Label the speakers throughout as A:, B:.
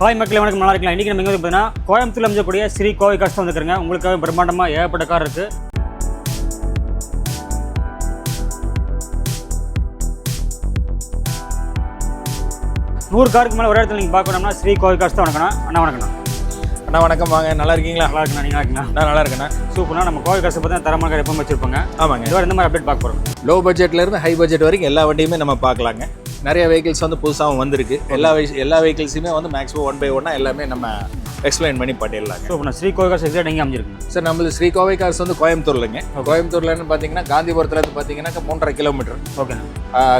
A: Hi மக்களே வணக்கம். நல்லா இருக்கலாம் இன்றைக்கி நம்ம எங்கே பார்த்தீங்கன்னா கோயம்புத்தூர்ல அமைஞ்சக்கூடிய ஸ்ரீ கோவை கஷ்டம் வந்துருக்குங்க உங்களுக்காக பிரம்மாண்டமாக ஏகப்பட்ட கார் இருக்குது நூறு காருக்கு மேலே ஒரே இடத்துல நீங்கள் பார்க்கணும்னா ஸ்ரீ கோவை கஷ்டம் வணக்கண்ணா அண்ணா வணக்கண்ணா
B: அண்ணா வணக்கம். வாங்க. நல்லா இருக்கீங்களா?
A: நல்லா இருக்குண்ணா. நீங்கள் இருக்கீங்களா?
B: நான் நல்லா இருக்கேண்ணா.
A: சூப்பர்ண்ணா. நம்ம கோவை கஷ்டம் பார்த்தீங்கன்னா தரமான கார் எப்பவும் வச்சிருப்பாங்க.
B: ஆமாங்க.
A: இந்த மாதிரி அப்டேட் பார்க்க போகிறோம்
B: லோ பட்ஜெட்ல இருந்து ஹை பட்ஜெட் வரைக்கும் எல்லா வண்டியுமே நம்ம பார்க்கலாங்க. நிறைய வெஹிக்கிள்ஸ் வந்து புதுசாகவும் வந்திருக்கு. எல்லா வெஹி- எல்லா வெஹிக்கிள்ஸுமே வந்து மேக்ஸிமம் ஒன் பை ஒன்னாக எல்லாமே நம்ம எக்ஸ்பிளைன் பண்ணி பண்ணிடலாங்க
A: சூப்பர்ண்ணா ஸ்ரீ கோவை கஷ்டம் எக்ஸாக்ட் எங்கே அமைஞ்சிருக்குங்க
B: சார் நம்மளது ஸ்ரீ கோவை கார்ஸ் வந்து கோயம்புத்தூர்லங்க. கோயம்புத்தூர்லன்னு பார்த்தீங்கன்னா காந்திபுரத்துலேருந்து பார்த்தீங்கன்னா மூன்றரை கிலோமீட்டர்
A: ஓகேண்ணா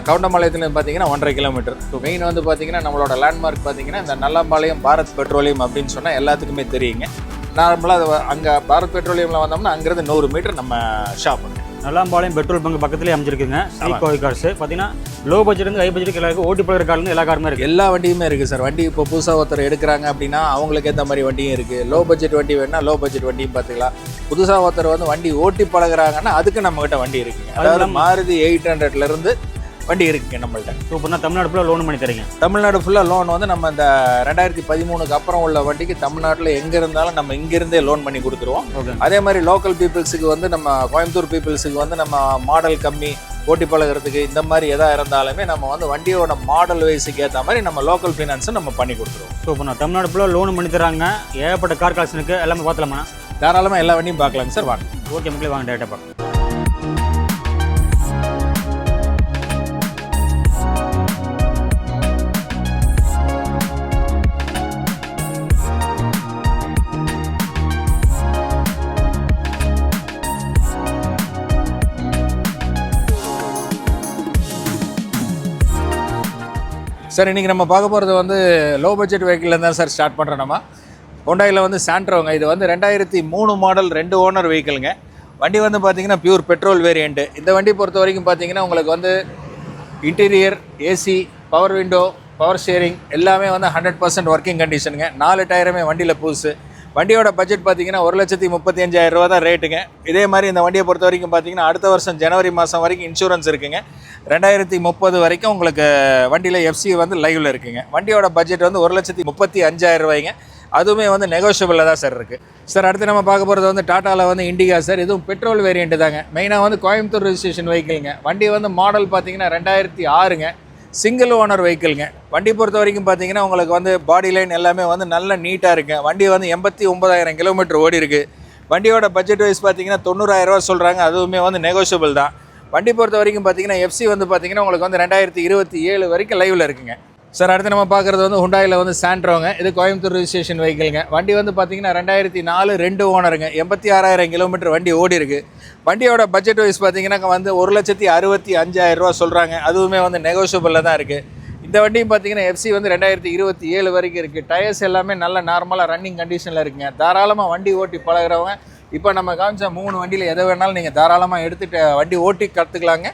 B: கவுண்டம்பாளையத்துலேருந்து பார்த்தீங்கன்னா ஒன்றரை கிலோமீட்டர் மெயின் வந்து பார்த்தீங்கன்னா நம்மளோட லேண்ட்மார்க் பார்த்தீங்கன்னா இந்த நல்லம்பாளையம் பாரத் பெட்ரோலியம் அப்படின்னு சொன்னால் எல்லாத்துக்குமே தெரியுங்க. நார்மலாக அங்கே பாரத் பெட்ரோலியமில் வந்தோம்னா அங்கேருந்து நூறு மீட்டர் நம்ம ஷாப்புங்க
A: நல்லாம்பாளையம் பெட்ரோல் பங்க் பக்கத்துலேயே அமைஞ்சிருக்குங்க. கோவை கார்ஸ் பார்த்தீங்கன்னா லோ பட்ஜெட் இருந்து ஹை பட்ஜெட் எல்லாருக்கும் ஓட்டி பழகிற கார்லேருந்து எல்லா காருமே இருக்குது
B: எல்லா வண்டியுமே இருக்குது சார். வண்டி இப்போ புதுசாக ஒருத்தர் எடுக்கிறாங்க அப்படின்னா அவங்களுக்கு ஏற்ற மாதிரி வண்டியும் இருக்குது லோ பட்ஜெட் வண்டி வேணால் லோ பட்ஜெட் வண்டியும் பார்த்துக்கலாம். புதுசாக ஒருத்தர் வந்து வண்டி ஓட்டி பழகுறாங்கன்னா அதுக்கு நம்மகிட்ட வண்டி இருக்குங்க. அதாவது மாருதி எயிட் ஹண்ட்ரட்லேருந்து வண்டி இருக்குங்க நம்மள்ட்ட.
A: சூப்பர்னா தமிழ்நாடு ஃபுல்லாக லோன் பண்ணி தரீங்க.
B: தமிழ்நாடு ஃபுல்லாக லோன் வந்து நம்ம இந்த ரெண்டாயிரத்தி பதிமூணுக்கு அப்புறம் உள்ள வண்டிக்கு தமிழ்நாட்டில் எங்கே இருந்தாலும் நம்ம இங்கிருந்தே லோன் பண்ணி கொடுத்துருவோம்.
A: ஓகே.
B: அதே மாதிரி லோக்கல் பீப்புள்ஸுக்கு வந்து நம்ம கோயம்புத்தூர் பீப்புள்ஸுக்கு வந்து நம்ம மாடல் கம்மி ஓட்டி பழகுறதுக்கு இந்த மாதிரி எதாக இருந்தாலுமே நம்ம வந்து வண்டியோட மாடல் வயசுக்கு ஏற்ற மாதிரி நம்ம லோக்கல் ஃபைனான்ஸும் நம்ம பண்ணி கொடுத்துருவோம்.
A: சூப்பர்ண்ணா தமிழ்நாடு ஃபுல்லாக லோன் பண்ணி தராங்க. ஏகப்பட்ட கார் கலெக்ஷனுக்கு எல்லாமே பார்த்தலாமா?
B: தாராளமாக எல்லா வண்டியும் பார்க்கலாங்க சார். வாங்க.
A: ஓகே மக்களே வாங்க டேட்டா பார்க்கலாம்.
B: சார் இன்றைக்கி நம்ம பார்க்க போகிறது வந்து லோ பட்ஜெட் வெஹிக்கிள் தான் சார் ஸ்டார்ட் பண்ணுறோம் நம்ம. ஹோண்டாயில் வந்து சாண்ட்ரோங்க இது வந்து ரெண்டாயிரத்தி மூணு மாடல் ரெண்டு ஓனர் வெஹிக்கிளுங்க வண்டி வந்து பார்த்திங்கன்னா பியூர் பெட்ரோல் வேரியண்ட்டு இந்த வண்டி பொறுத்த வரைக்கும் பார்த்தீங்கன்னா உங்களுக்கு வந்து interior AC power window power steering எல்லாமே வந்து ஹண்ட்ரட் பர்சன்ட் ஒர்க்கிங் கண்டிஷனுங்க நாலு டயருமே வண்டியில் புதுசு. வண்டியோட பட்ஜெட் பார்த்தீங்கன்னா ஒரு லட்சத்தி முப்பத்தி அஞ்சாயிரம் ரூபா தான் ரேட்டுங்க இதே மாதிரி இந்த வண்டியை பொறுத்த வரைக்கும் பார்த்தீங்கன்னா அடுத்த வருஷம் ஜனவரி மாதம் வரைக்கும் இன்சூரன்ஸ் இருக்குங்க. ரெண்டாயிரத்தி முப்பது வரைக்கும் உங்களுக்கு வண்டியில் எஃப்சி வந்து லைவில் இருக்குங்க. வண்டியோட பட்ஜெட் வந்து ஒரு லட்சத்தி முப்பத்தி அஞ்சாயிரம் ரூபாய்ங்க. அதுவுமே வந்து நெகோஷியபிளில் தான் சார் இருக்குது சார் அடுத்து நம்ம பார்க்க போகிறது வந்து டாட்டாவில் வந்து இண்டிகா சார் இதுவும் பெட்ரோல் வேரியண்ட்டு தாங்க. மெயினாக வந்து கோயம்புத்தூர் ரிஜிஸ்ட்ரேஷன் வெஹிக்கிள்ங்க வண்டி வந்து மாடல் பார்த்தீங்கன்னா ரெண்டாயிரத்தி ஆறுங்க. சிங்கிள் ஓனர் வெஹிக்கிள்ங்க வண்டி பொறுத்த வரைக்கும் பார்த்தீங்கன்னா உங்களுக்கு வந்து பாடி லைன் எல்லாமே வந்து நல்ல நீட்டாக இருக்குங்க வண்டி வந்து எண்பத்தி ஒன்பதாயிரம் கிலோமீட்டர் ஓடி இருக்குது வண்டியோட பட்ஜெட் வைஸ் பார்த்தீங்கன்னா தொண்ணூறாயிரம் ரூபா சொல்கிறாங்க அதுவுமே வந்து நெகோஷியபிள் தான். வண்டி பொறுத்த வரைக்கும் பார்த்தீங்கன்னா எஃப்சி வந்து பார்த்தீங்கன்னா உங்களுக்கு வந்து ரெண்டாயிரத்தி இருபத்தி ஏழு வரைக்கும் லைவில் இருக்குங்க. சார் அடுத்து நம்ம பார்க்குறது வந்து ஹுண்டாயில் வந்து சாண்ட்ரோங்க இது கோயம்புத்தூர் ரிஜிஸ்ட்ரேஷன் வெஹிக்கிள்ங்க வண்டி வந்து பார்த்தீங்கன்னா ரெண்டாயிரத்தி நாலு ரெண்டு ஓனருங்க. எண்பத்தி ஆறாயிரம் கிலோமீட்டர் வண்டி ஓடி இருக்கு. வண்டியோட பட்ஜெட் வைஸ் பார்த்தீங்கன்னா வந்து ஒரு லட்சத்தி அறுபத்தி அஞ்சாயிரம் ரூபா சொல்கிறாங்க அதுவுமே வந்து நெகோஷியபிளில் தான் இருக்குது இந்த வண்டியும் பார்த்தீங்கன்னா எஃப்சி வந்து ரெண்டாயிரத்தி இருபத்தி ஏழு வரைக்கும் இருக்குது டயர்ஸ் எல்லாமே நல்ல நார்மலாக ரன்னிங் கண்டிஷனில் இருக்குங்க. தாராளமாக வண்டி ஓட்டி பழகுறவங்க இப்போ நம்ம காமிச்ச மூணு வண்டியில் எதை வேணாலும் நீங்கள் தாராளமாக எடுத்துகிட்டு வண்டி ஓட்டி கற்றுக்கலாங்க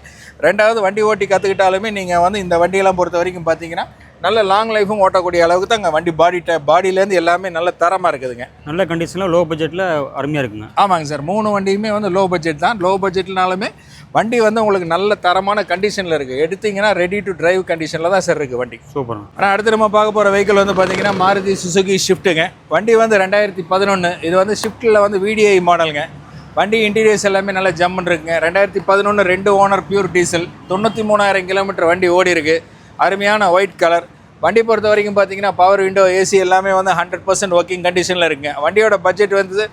B: ரெண்டாவது வண்டி ஓட்டி கற்றுக்கிட்டாலுமே நீங்கள் வந்து இந்த வண்டியெல்லாம் பொறுத்த வரைக்கும் பார்த்தீங்கன்னா நல்ல லாங் லைஃபும் ஓட்டக்கூடிய அளவுக்கு தான் வண்டி பாடி ட பாடியிலேருந்து எல்லாமே நல்ல தரமாக இருக்குதுங்க.
A: நல்ல கண்டிஷனில் லோ பட்ஜெட்டில் அருமையாக இருக்குங்க.
B: ஆமாங்க சார். மூணு வண்டியுமே வந்து லோ பட்ஜெட் தான். லோ பட்ஜெட்னாலுமே வண்டி வந்து உங்களுக்கு நல்ல தரமான கண்டிஷனில் இருக்குது எடுத்தீங்கன்னா ரெடி டு டிரைவ் கண்டிஷனில் தான் சார் இருக்குது வண்டி.
A: சூப்பர்ண்ணா
B: ஆனால் அடுத்து நம்ம பார்க்க போகிற வெஹிக்கிள் வந்து பார்த்தீங்கன்னா மாருதி சுசுகி ஷிஃப்ட்டுங்க வண்டி வந்து ரெண்டாயிரத்தி பதினொன்று இது வந்து ஷிஃப்ட்டில் வந்து விடிஐ மாடலுங்க வண்டி இன்டீரியர்ஸ் எல்லாமே நல்லா ஜம்முன்னு இருக்குங்க ரெண்டாயிரத்தி பதினொன்று ரெண்டு ஓனர் பியூர் டீசல் தொண்ணூற்றி மூணாயிரம் கிலோமீட்டர் வண்டி ஓடி இருக்கு அருமையான ஒயிட் கலர் வண்டி பொறுத்த வரைக்கும் பார்த்தீங்கன்னா பவர் விண்டோ ஏசி எல்லாமே வந்து ஹண்ட்ரட் பர்சன்ட் ஒர்க்கிங் கண்டிஷனில் இருக்குங்க. வண்டியோட பட்ஜெட் வந்து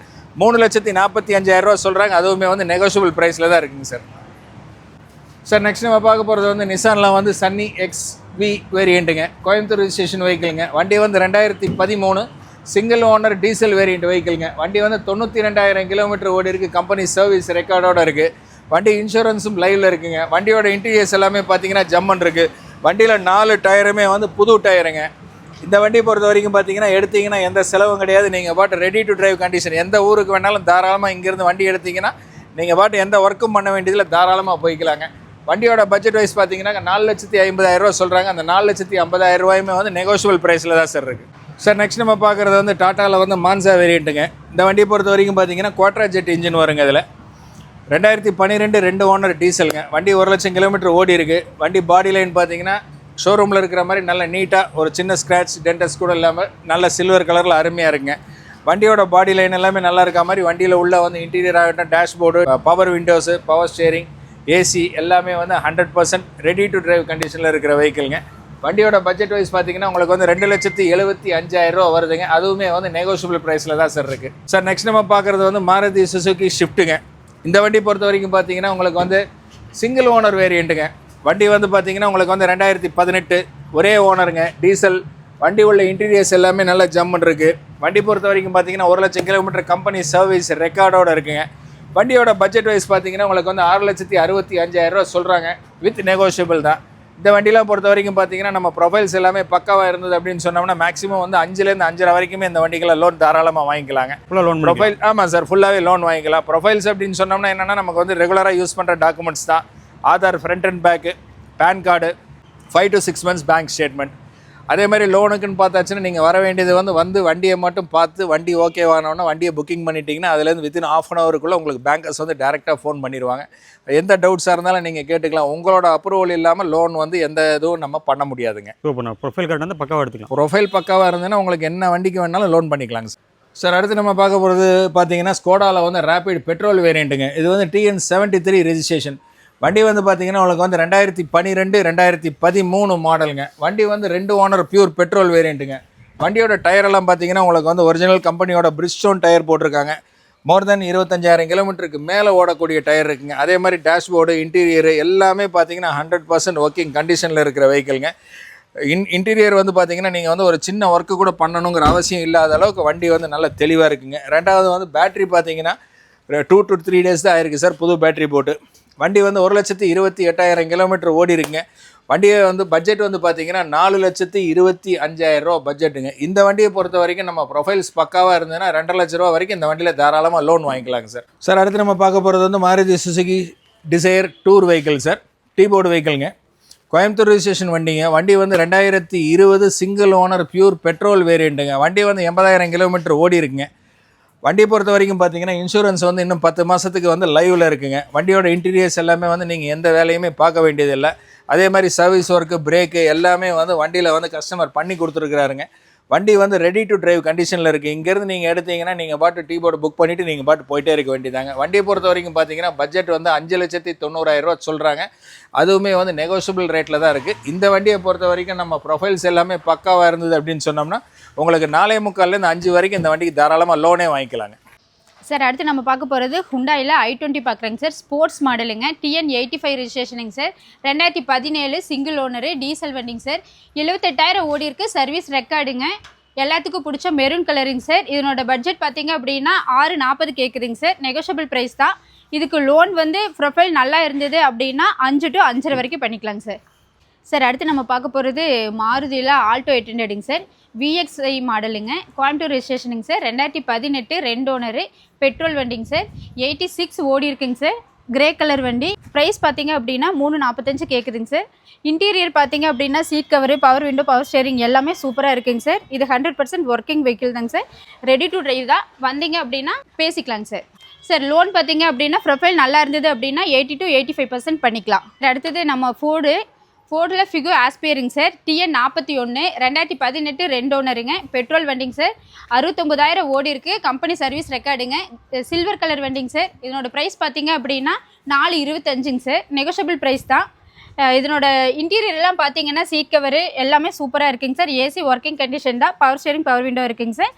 B: மூணு லட்சத்தி நாற்பத்தி அஞ்சாயிரம் ரூபா சொல்கிறாங்க அதுவுமே வந்து நெகோஷியபிள் ப்ரைஸில் தான் இருக்குங்க சார் சார் நெக்ஸ்ட் நம்ம பார்க்க போகிறது வந்து நிசானில் வந்து சன்னி எக்ஸ் வி வேரியண்ட்டுங்க கோயம்புத்தூர் ரிஜிஸ்ட்ரேஷன் வெஹிக்கிளுங்க வண்டி வந்து ரெண்டாயிரத்தி பதிமூணு சிங்கிள் ஓனர் டீசல் வேரியண்ட் வெஹிக்கிளுங்க வண்டி வந்து தொண்ணூற்றி ரெண்டாயிரம் கிலோமீட்டர் ஓடி இருக்குது கம்பெனி சர்வீஸ் ரெக்கார்டோட இருக்குது வண்டி இன்சூரன்ஸும் லைவில் இருக்குங்க. வண்டியோட இன்டீரியர்ஸ் எல்லாமே பார்த்தீங்கன்னா ஜம்மன் இருக்குது வண்டியில் நாலு டயருமே வந்து புது டயருங்க. இந்த வண்டி பொறுத்த வரைக்கும் பார்த்தீங்கன்னா எடுத்தீங்கன்னா எந்த செலவும் கிடையாது. நீங்கள் பாட்டு ரெடி டு டிரைவ் கண்டிஷன் எந்த ஊருக்கு வேணாலும் தாராளமாக இங்கேருந்து வண்டி எடுத்தீங்கன்னா நீங்கள் பாட்டு எந்த ஒர்க்கும் பண்ண வேண்டியதில் தாராளமாக போய்க்கலாங்க. வண்டியோட பட்ஜெட் வைஸ் பார்த்தீங்கன்னா நாலு லட்சத்தி ஐம்பதாயிரரூவா சொல்கிறாங்க அந்த நாலு லட்சத்தி ஐம்பதாயிரம் ரூபாயுமே வந்து நெகோஷியபிள் ப்ரைஸில் தான் சார் இருக்குது சார் நெக்ஸ்ட் நம்ம பார்க்குறது வந்து டாட்டாவில் வந்து மான்சா வேரியண்ட்டுங்க இந்த வண்டியை பொறுத்த வரைக்கும் பார்த்தீங்கன்னா குவாட்ரா ஜெட் இன்ஜின் வருங்க இதில். ரெண்டாயிரத்தி பன்னிரெண்டு ரெண்டு ஓனர் டீசலுங்க வண்டி ஒரு லட்சம் கிலோமீட்டர் ஓடி இருக்கு. வண்டி பாடி லைன் பார்த்தீங்கன்னா ஷோரூமில் இருக்கிற மாதிரி நல்ல நீட்டாக ஒரு சின்ன ஸ்க்ராட்ச் டென்டஸ் கூட இல்லாமல் நல்ல சில்வர் கலரில் அருமையாக இருக்குங்க. வண்டியோட பாடி லைன் எல்லாமே நல்லா இருக்க மாதிரி வண்டியில் உள்ள வந்து இன்டீரியர் ஆகட்டும் dashboard power windows power steering AC எல்லாமே வந்து hundred percent ready to drive கண்டிஷனில் இருக்கிற வெஹிக்கிள்ங்க வண்டியோட பட்ஜெட் வைஸ் பார்த்தீங்கன்னா உங்களுக்கு வந்து ரெண்டு லட்சத்தி எழுபத்தி அஞ்சாயிரம் ரூபா வருதுங்க. அதுவுமே வந்து நெகோஷியபிள் ப்ரைஸில் தான் சார் இருக்குது சார் நெக்ஸ்ட் நம்ம பார்க்குறது வந்து மாருதி சுசுகி ஷிஃப்ட்டுங்க இந்த வண்டி பொறுத்த வரைக்கும் பார்த்தீங்கன்னா உங்களுக்கு வந்து சிங்கிள் ஓனர் வேரியண்ட்டுங்க வண்டி வந்து பார்த்தீங்கன்னா உங்களுக்கு வந்து ரெண்டாயிரத்தி பதினெட்டு ஒரே ஓனருங்க டீசல் வண்டி உள்ள இன்டீரியர்ஸ் எல்லாமே நல்ல ஜம்முன்னு இருக்குது வண்டி பொறுத்த வரைக்கும் பார்த்தீங்கன்னா ஒரு லட்சம் கிலோமீட்டர் கம்பெனி சர்வீஸ் ரெக்கார்டோட இருக்குங்க. வண்டியோட பட்ஜெட் வைஸ் பார்த்தீங்கன்னா உங்களுக்கு வந்து ஆறு லட்சத்தி அறுபத்தி அஞ்சாயிரம் ரூபா சொல்கிறாங்க வித் நெகோஷியபிள் தான். இந்த வண்டிலாம் பொறுத்த வரைக்கும் பார்த்தீங்கன்னா நம்ம ப்ரொஃபைல்ஸ் எல்லாமே பக்காவாக இருந்தது அப்படின்னு சொன்னோம்னா மேக்ஸிமம் வந்து அஞ்சுலேருந்து அஞ்சரை வரைக்குமே இந்த வண்டிகளை லோன் தாராளமாக வாங்கிக்கலாங்க.
A: ஃபுல்லாக லோன்
B: ப்ரொஃபைல் ஆமாம் சார் ஃபுல்லாகவே லோன் வாங்கிக்கலாம். ப்ரொஃபைல்ஸ் அப்படின்னு சொன்னோம்னா என்னென்னா நமக்கு வந்து ரெகுலராக யூஸ் பண்ணுற டாக்குமெண்ட்ஸ் தான். Aadhaar front and back pan card five to six months bank statement அதே மாதிரி லோனுக்குன்னு பார்த்தாச்சுன்னா நீங்கள் வர வேண்டியது வந்து வந்து வண்டியை மட்டும் பார்த்து வண்டி ஓகே வாங்கினோன்னா வண்டியை புக்கிங் பண்ணிட்டீங்கன்னா அதுலேருந்து வித்தின் ஆஃப் அன் ஹவருக்குள்ளே உங்களுக்கு பேங்கர்ஸ் வந்து டேரெக்டாக ஃபோன் பண்ணிடுவாங்க. எந்த டவுட்ஸாக இருந்தாலும் நீங்கள் கேட்டுக்கலாம். உங்களோட அப்ரூவல் இல்லாமல் லோன் வந்து எந்த இதுவும் நம்ம பண்ண முடியாதுங்க.
A: சூப்பர் ப்ரொஃபைல் கார்டு வந்து பக்காவாக எடுத்துக்கலாம்.
B: ப்ரொஃபைல் பக்காவாக இருந்ததுன்னா உங்களுக்கு என்ன வண்டிக்கு வேணாலும் லோன் பண்ணிக்கலாங்க சார் சார் அடுத்து நம்ம பார்க்க போகிறது பார்த்தீங்கன்னா ஸ்கோடாவில் வந்து ரேபிட் பெட்ரோல் வேரியண்ட்டுங்க இது வந்து டிஎன் செவன்ட்டி த்ரீ ரெஜிஸ்ட்ரேஷன் வண்டி வந்து பார்த்தீங்கன்னா உங்களுக்கு வந்து ரெண்டாயிரத்தி பன்னிரெண்டு ரெண்டாயிரத்தி பதிமூணு மாடலுங்க. வண்டி வந்து ரெண்டு ஓனர் பியூர் பெட்ரோல் வேரியண்ட்டுங்க வண்டியோட டயரெல்லாம் பார்த்தீங்கன்னா உங்களுக்கு வந்து ஒரிஜினல் கம்பெனியோட பிரிஸ்டோன் டயர் போட்டிருக்காங்க. மோர் தென் இருபத்தஞ்சாயிரம் கிலோமீட்டருக்கு மேலே ஓடக்கூடிய டயர் இருக்குங்க. அதே மாதிரி டேஷ்போர்டு இன்டீரியர் எல்லாமே பார்த்தீங்கன்னா ஹண்ட்ரட் பர்சன்ட் ஒர்க்கிங் கண்டிஷனில் இருக்கிற வெஹிக்கிள்ங்க இன் இன்டீரியர் வந்து பார்த்தீங்கன்னா நீங்கள் வந்து ஒரு சின்ன ஒர்க்கு கூட பண்ணணுங்கிற அவசியம் இல்லாத அளவுக்கு வண்டி வந்து நல்ல தெளிவாக இருக்குங்க. ரெண்டாவது வந்து பேட்டரி பார்த்தீங்கன்னா டூ டு த்ரீ டேஸ் தான் ஆயிருக்கு சார் புது பேட்டரி போட்டு. வண்டி வந்து ஒரு லட்சத்தி இருபத்தி எட்டாயிரம் கிலோமீட்டர் ஓடி இருக்குங்க வண்டியை வந்து பட்ஜெட் வந்து பார்த்தீங்கன்னா நாலு லட்சத்தி இருபத்தி அஞ்சாயிரம் ரூபா பட்ஜெட்டுங்க இந்த வண்டியை பொறுத்த வரைக்கும் நம்ம ப்ரொஃபைல்ஸ் பக்காவாக இருந்ததுன்னா ரெண்டரை லட்ச ரூபா வரைக்கும் இந்த வண்டியில் தாராளமாக லோன் வாங்கிக்கலாங்க சார் சார் அடுத்து நம்ம பார்க்க போகிறது வந்து Maruti Suzuki Dzire tour vehicle sir T board வெஹிக்கிள்ங்க Coimbatore registration வண்டிங்க. வண்டி வந்து ரெண்டாயிரத்தி இருபது சிங்கிள் ஓனர் பியூர் பெட்ரோல் வேரியண்ட்டுங்க வண்டி வந்து எண்பதாயிரம் கிலோமீட்டர் ஓடி இருக்குங்க வண்டியை பொறுத்த வரைக்கும் பார்த்தீங்கன்னா இன்சூரன்ஸ் வந்து இன்னும் பத்து மாதத்துக்கு வந்து லைவில் இருக்குங்க. வண்டியோட இன்டீரியர்ஸ் எல்லாமே வந்து நீங்கள் எந்த வேலையுமே பார்க்க வேண்டியதில்லை. அதே மாதிரி சர்வீஸ் ஒர்க்கு பிரேக்கு எல்லாமே வந்து வண்டியில் வந்து கஸ்டமர் பண்ணி கொடுத்துருக்குறாருங்க. வண்டி வந்து ரெடி டு டிரைவ் கண்டிஷனில் இருக்குது இங்கேருந்து நீங்கள் எடுத்தீங்கன்னா நீங்கள் பாட்டு டீ போர்டு புக் பண்ணிவிட்டு நீங்கள் பாட்டு போயிட்டே இருக்க வேண்டியதாங்க. வண்டியை பொறுத்த வரைக்கும் பார்த்தீங்கன்னா பட்ஜெட் வந்து அஞ்சு லட்சத்தி தொண்ணூறாயிரம் ரூபா சொல்கிறாங்க அதுவுமே வந்து நெகோசியபிள் ரேட்டில் தான் இருக்குது இந்த வண்டியை பொறுத்த வரைக்கும் நம்ம ப்ரொஃபைல்ஸ் எல்லாமே பக்காவாக இருந்தது அப்படின்னு சொன்னோம்னா உங்களுக்கு நாலே முக்கால்லேருந்து அஞ்சு வரைக்கும் இந்த வண்டிக்கு தாராளமாக லோனே வாங்கிக்கலாங்க.
C: சார் அடுத்து நம்ம பார்க்க போகிறது ஹுண்டாயில் ஐ டுவெண்ட்டி பார்க்குறேங்க சார் ஸ்போர்ட்ஸ் மாடலுங்க டிஎன் எயிட்டி ஃபைவ் ரிஜிஸ்ட்ரேஷனுங்க சார் ரெண்டாயிரத்தி பதினேழு சிங்கிள் ஓனரு டீசல் வண்டிங்க சார் எழுபத்தெட்டாயிரம் ஓடி இருக்கு சர்வீஸ் ரெக்கார்டுங்க எல்லாத்துக்கும் பிடிச்ச மெரூன் கலருங்க சார் இதனோட பட்ஜெட் பார்த்தீங்க அப்படின்னா ஆறு நாற்பது கேட்குதுங்க சார் நெகோஷியபிள் ப்ரைஸ் தான். இதுக்கு லோன் வந்து ப்ரொஃபைல் நல்லா இருந்தது அப்படின்னா அஞ்சு டு அஞ்சரை வரைக்கும் பண்ணிக்கலாங்க சார் சார் அடுத்து நம்ம பார்க்க போகிறது மாருதியில் ஆல்டோ எயிட் ஹண்ட்ரடுங்க சார் விஎக்ஸ்ஐ மாடலுங்க கோயம்புத்தூர் ரெஜிஸ்ட்ரேஷனுங்க சார் ரெண்டாயிரத்தி பதினெட்டு ரெண்டு ஓனரு பெட்ரோல் வண்டிங்க சார் எயிட்டி சிக்ஸ் ஓடி இருக்குங்க சார் கிரே கலர் வண்டி. ப்ரைஸ் பார்த்தீங்க அப்படின்னா மூணு நாற்பத்தஞ்சு கேட்குதுங்க சார் இன்டீரியர் பார்த்தீங்க அப்படின்னா seat cover power window power steering எல்லாமே சூப்பராக இருக்குங்க சார் இது ஹண்ட்ரட் பர்சன்ட் ஒர்க்கிங் வெஹிக்கிள் தாங்க சார் ரெடி டு ட்ரைவ் தான். வந்தீங்க அப்படின்னா பேசிக்கலாங்க சார் சார் லோன் பார்த்தீங்க அப்படின்னா ப்ரொஃபைல் நல்லா இருந்தது அப்படின்னா eighty to eighty five percent பண்ணிக்கலாம். அடுத்தது நம்ம ஃபோர்டு ஃபோர்டில் ஃபிகோ ஆஸ்பியரிங் சார். டிஎன் நாற்பத்தி ஒன்று ரெண்டாயிரத்தி பதினெட்டு ரெண்டு ஓனருங்க. பெட்ரோல் வண்டிங்க சார். அறுபத்தொம்பதாயிரம் ஓடி இருக்குது கம்பெனி சர்வீஸ் ரெக்கார்டுங்க. சில்வர் கலர் வண்டிங்க சார். இதனோட ப்ரைஸ் பார்த்தீங்க அப்படின்னா நாலு இருபத்தஞ்சுங்க சார். நெகோஷியபிள் ப்ரைஸ் தான். இதனோட இன்டீரியர் எல்லாம் பார்த்தீங்கன்னா சீட் கவரு எல்லாமே சூப்பராக இருக்குங்க சார். ஏசி ஒர்க்கிங் கண்டிஷன் தான். பவர் ஸ்டேரிங் பவர் விண்டோ இருக்குங்க சார்.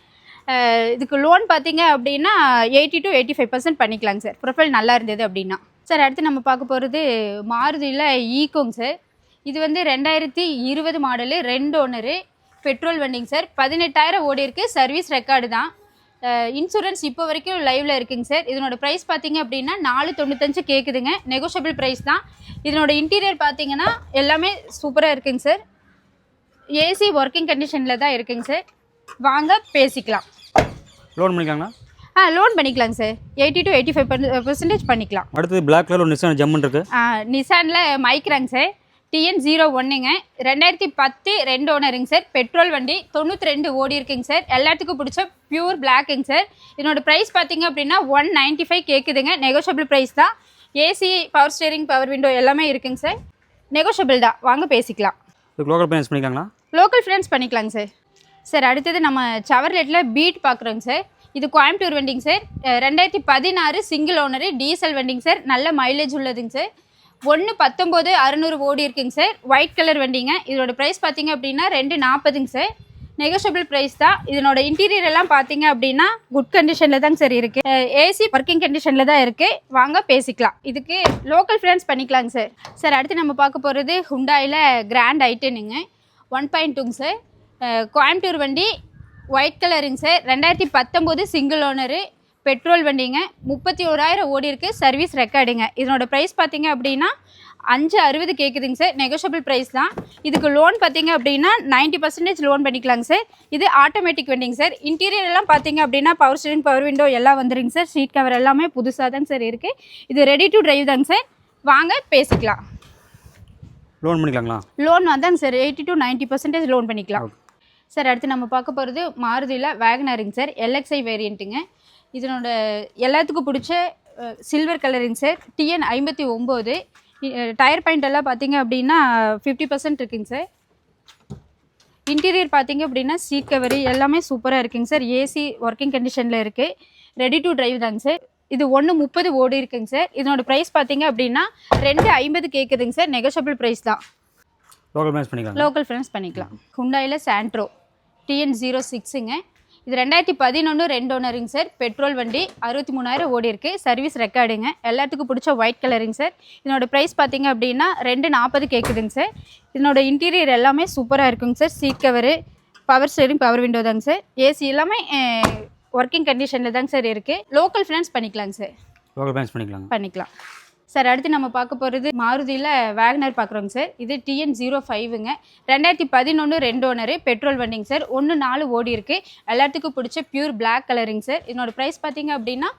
C: இதுக்கு லோன் பார்த்தீங்க அப்படின்னா eighty to eighty five percent பண்ணிக்கலாங்க சார். ப்ரொஃபைல் நல்லா இருந்தது அப்படின்னா. சார் அடுத்து நம்ம பார்க்க போகிறது மாருதியில் ஈக்கோங்க சார். இது வந்து ரெண்டாயிரத்தி இருபது மாடலு ரெண்டு ஓனரு பெட்ரோல் வண்டிங்க சார். பதினெட்டாயிரம் ஓடி இருக்கு. சர்வீஸ் ரெக்கார்டு தான். இன்சூரன்ஸ் இப்போ வரைக்கும் லைவ்ல இருக்குங்க சார். இதனோட ப்ரைஸ் பார்த்தீங்க அப்படின்னா நாலு தொண்ணூத்தஞ்சு கேட்குதுங்க நெகோஷியபிள் ப்ரைஸ் தான். இதனோட இன்டீரியர் பார்த்தீங்கன்னா எல்லாமே சூப்பராக இருக்குங்க சார். ஏசி ஒர்க்கிங் கண்டிஷனில் தான் இருக்குங்க சார். வாங்க பேசிக்கலாம்.
A: லோன் பண்ணிக்கலாங்களா?
C: ஆ லோன் பண்ணிக்கலாங்க sir. Eighty to eighty five percentage பண்ணிக்கலாம்.
A: அடுத்தது பிளாக் கலர் ஒரு நிசான் ஜம்முன் இருக்கு.
C: நிசானில் மைக்ராங்க சார். டிஎன் ஜீரோ ஒன்றுங்க ரெண்டாயிரத்தி பத்து ரெண்டு ஓனருங்க சார். பெட்ரோல் வண்டி தொண்ணூற்றி ரெண்டு ஓடி இருக்குங்க சார். எல்லாத்துக்கும் பிடிச்ச பியூர் பிளாக்குங்க சார். இதனோட ப்ரைஸ் பார்த்தீங்க அப்படின்னா ஒன் நைன்ட்டி ஃபைவ் கேட்குதுங்க நெகோஷியபிள் ப்ரைஸ் தான் AC power steering power window எல்லாமே இருக்குங்க சார். நெகோஷியபிள் தான். வாங்க பேசிக்கலாம்.
A: லோக்கல் ஃபைனான்ஸ் பண்ணிக்கலாங்களா?
C: லோக்கல் ஃப்ரெண்ட்ஸ் பண்ணிக்கலாங்க சார். சார் அடுத்தது நம்ம சவர்லெட்டில் பீட் பார்க்குறோங்க சார். இது கோயம்புத்தூர் வண்டிங்க சார். ரெண்டாயிரத்தி பதினாறு சிங்கிள் ஓனரு டீசல் வண்டிங்க சார். நல்ல மைலேஜ் உள்ளதுங்க சார். ஒன்று பத்தொம்போது அறுநூறு ஓடி இருக்குங்க சார். ஒயிட் கலர் வண்டிங்க. இதோட ப்ரைஸ் பார்த்தீங்க அப்படின்னா ரெண்டு நாற்பதுங்க சார். நெகோஷியபிள் ப்ரைஸ் தான். இதனோட இன்டீரியர் எல்லாம் பார்த்தீங்க அப்படின்னா குட் கண்டிஷனில் தாங்க சார் இருக்குது ஏசி ஒர்க்கிங் கண்டிஷனில் தான் இருக்குது வாங்க பேசிக்கலாம். இதுக்கு லோக்கல் ஃப்ரெண்ட்ஸ் பண்ணிக்கலாங்க சார். சார் அடுத்து நம்ம பார்க்க போகிறது ஹுண்டாயில் கிராண்ட் ஐட்டனுங்க ஒன் பாயிண்ட் டூங்க சார் கோயம்புத்தூர் வண்டி ஒயிட் கலருங்க சார். ரெண்டாயிரத்தி பத்தொம்போது சிங்கிள் ஓனரு பெட்ரோல் வண்டிங்க. முப்பத்தி ஓராயிரம் ஓடி இருக்கு சர்வீஸ் ரெக்கார்டுங்க. இதனோட ப்ரைஸ் பார்த்தீங்க அப்படின்னா அஞ்சு அறுபது கேட்குதுங்க சார். நெகோஷியபிள் ப்ரைஸ் தான். இதுக்கு லோன் பார்த்தீங்க அப்படின்னா 90% பர்சன்டேஜ் லோன் பண்ணிக்கலாங்க சார். இது ஆட்டோமேட்டிக் வண்டிங்க சார். இன்டீரியர் எல்லாம் பார்த்தீங்க அப்படின்னா பவர் ஸ்டீரிங் பவர் விண்டோ எல்லாம் வந்துருங்க சார். சீட் கவர் எல்லாமே புதுசாக தாங்க சார் இருக்குது இது ரெடி டு டிரைவ் தாங்க சார். வாங்க பேசிக்கலாம்.
A: லோன் பண்ணிக்கலாங்களா?
C: லோன் வந்தாங்க sir. Eighty to ninety percentage loan பண்ணிக்கலாம். சார் அடுத்து நம்ம பார்க்க போகிறது மாருதியில் வேகனருங்க சார். எல்எக்ஸ்ஐ வேரியண்ட்டுங்க இதனோட எல்லாத்துக்கும் பிடிச்ச சில்வர் கலருங்க சார் டிஎன் ஐம்பத்தி ஒம்பது. டயர் பாயிண்ட் எல்லாம் பார்த்தீங்க அப்படின்னா ஃபிஃப்டி பர்சன்ட் இருக்குங்க சார் இன்டீரியர் பார்த்தீங்க அப்படின்னா சீட் கவர் எல்லாமே சூப்பராக இருக்குங்க சார் ஏசி ஒர்க்கிங் கண்டிஷனில் இருக்குது ரெடி டு டிரைவ் தாங்க சார் இது ஒன்று முப்பது ஓடி இருக்குங்க சார் இதனோட ப்ரைஸ் பார்த்தீங்க அப்படின்னா ரெண்டு ஐம்பது கேட்குதுங்க சார் நெகோஷியபிள் ப்ரைஸ் தான்.
A: லோக்கல் ஃபைனான்ஸ் பண்ணிக்கலாம்
C: லோக்கல் ஃப்ரெண்ட்ஸ் பண்ணிக்கலாம். ஹுண்டாயில் சாண்ட்ரோ டிஎன் ஜீரோ சிக்ஸுங்க இது ரெண்டாயிரத்தி பதினொன்று ரெண்டு ஓனருங்க சார் பெட்ரோல் வண்டி அறுபத்தி மூணாயிரம் ஓடி இருக்கு சர்வீஸ் ரெக்கார்டுங்க எல்லாத்துக்கும் பிடிச்ச ஒயிட் கலருங்க சார் இதனோட ப்ரைஸ் பார்த்தீங்க அப்படின்னா ரெண்டு நாற்பது கேட்குதுங்க சார் இதனோட இன்டீரியர் எல்லாமே சூப்பராக இருக்குங்க sir seat cover power steering power window தாங்க சார் ஏசி எல்லாமே ஒர்க்கிங் கண்டிஷனில் தாங்க சார் இருக்குது லோக்கல் ஃபினான்ஸ் பண்ணிக்கலாங்க சார்
A: லோக்கல் ஃபைனான்ஸ் பண்ணிக்கலாங்க.
C: பண்ணிக்கலாம். சார் அடுத்து நம்ம பார்க்க போகிறது மாருதியில் வேகனர் பார்க்குறோங்க சார். இது டிஎன் ஜீரோ ஃபைவுங்க ரெண்டாயிரத்தி பதினொன்று ரெண்டு ஓனரு பெட்ரோல் வண்டிங்க சார். ஒன்று நாலு ஓடி இருக்குது எல்லாத்துக்கும் பிடிச்ச பியூர் பிளாக் கலருங்க சார். இதனோட ப்ரைஸ் பார்த்தீங்க அப்படின்னா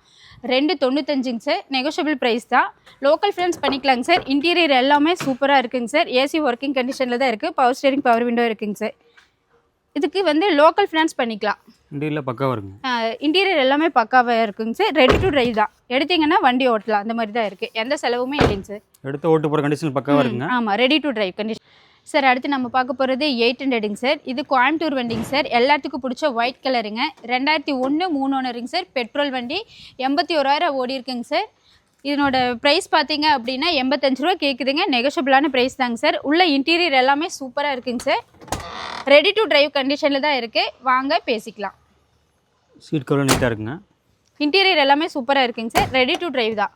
C: ரெண்டு தொண்ணூத்தஞ்சுங்க சார். நெகோஷியபிள் ப்ரைஸ் தான். லோக்கல் ஃப்ரெண்ட்ஸ் பண்ணிக்கலாங்க சார். இன்டீரியர் எல்லாமே சூப்பராக இருக்குங்க சார். ஏசி ஒர்க்கிங் கண்டிஷனில் தான் இருக்குது பவர் ஸ்டேரிங் பவர் விண்டோ இருக்குங்க சார். இதுக்கு வந்து லோக்கல் ஃபினான்ஸ் பண்ணிக்கலாம்.
A: இண்டியில் பக்காவாக இருக்குங்க.
C: இன்டீரியர் எல்லாமே பக்காவாக இருக்குங்க சார் ரெடி டு டிரைவ் தான். எடுத்தீங்கன்னா வண்டி ஓட்டலாம். அந்த மாதிரி தான் இருக்குது எந்த செலவுமே இல்லைங்க சார்
A: எடுத்து ஓட்டு போகிற கண்டிஷன் பக்காவாக இருக்குங்க.
C: ஆமாம் ready to drive condition sir அடுத்து நம்ம பார்க்க போகிறது எயிட் ஹண்ட்ரடுங்க சார் இது கோயம்புத்தூர் வண்டிங்க சார் எல்லாத்துக்கும் பிடிச்ச ஒயிட் கலருங்க ரெண்டாயிரத்தி ஒன்று மூணு ஓனருங்க சார் பெட்ரோல் வண்டி. எண்பத்தி ஓராயிரம் ஓடி இருக்குங்க சார் இதனோட ப்ரைஸ் பார்த்தீங்க அப்படின்னா எண்பத்தஞ்சு ரூபா கேட்குதுங்க நெகோஷியபிளான ப்ரைஸ் தாங்க சார் உள்ள இன்டீரியர் எல்லாமே சூப்பராக இருக்குங்க சார் ரெடி டு டிரைவ் கண்டிஷனில் தான் இருக்குது வாங்க பேசிக்கலாம்.
A: சீட் கவர் நீட்டாக இருக்குங்க.
C: இன்டீரியர் எல்லாமே சூப்பராக இருக்குங்க சார் ரெடி டு டிரைவ் தான்.